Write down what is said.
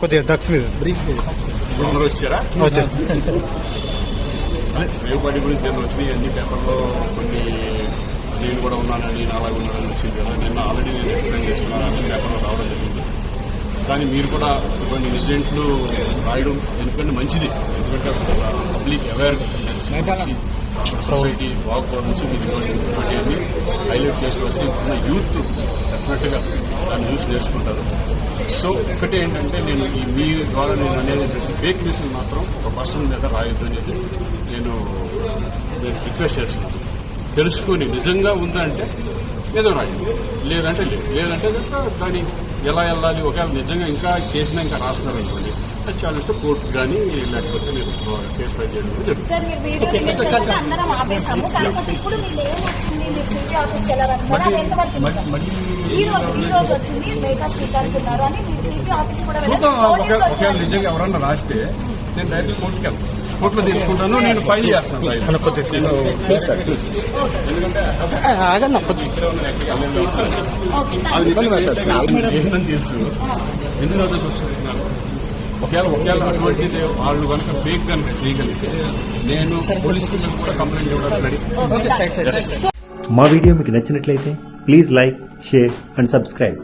కొద్దిగా డ్రగ్స్ మీద వచ్చారా గురించి వచ్చినాయి అన్ని పేపర్లో కొన్ని నేను కూడా ఉన్నానని నేను అలాగే ఉన్నానని వచ్చింది కదా నిన్న ఆల్రెడీ నేను ఎక్స్ప్లెయిన్ చేసుకున్నాను అన్ని పేపర్లో రావడం జరిగింది కానీ మీరు కూడా కొన్ని ఇన్సిడెంట్లు రాయడం ఎందుకంటే మంచిది ఎందుకంటే పబ్లిక్ అవేర్నెస్ సొసైటీ బాగుపడడం నుంచి మీరు హైలైట్ చేసి వస్తే యూత్ చెప్పినట్టుగా దాన్ని చూసి నేర్చుకుంటారు. సో ఒకటి ఏంటంటే నేను ఈ మీ ద్వారా నేను అనేది ఫేక్ న్యూస్ మాత్రం ఒక పర్సన్ మీద రాయొద్దు అని చెప్పి నేను నేను రిక్వెస్ట్ చేస్తున్నాను. తెలుసుకొని నిజంగా ఉందంటే ఏదో రాయండి. లేదంటే లేదు. లేదంటే కనుక దాన్ని ఎలా వెళ్ళాలి? ఒకవేళ నిజంగా ఇంకా చేసినా ఇంకా రాస్తున్నారు అనుకోండి అది చాలా ఇష్టం కోర్టు కానీ లేకపోతే నేను కేసు ఫైల్ చేయడం జరుగుతుంది. ఒకవేళ. నిజంగా ఎవరన్నా రాస్తే నేను డైరెక్ట్ కోర్టుకి వెళ్తాను. కోర్టులో తీసుకుంటాను నేను ఫైల్ చేస్తాను. తెలుసు ఎందుకు వస్తున్నాను ఒకవేళ ఒకవేళ అటువంటిది వాళ్ళు కనుక ఫేక్ కనుక చేయగలిగితే నేను పోలీస్ స్టేషన్ కూడా కంప్లైంట్ ఇవ్వడానికి రెడీ. మా వీడియో మీకు నచ్చినట్లయితే please like share and subscribe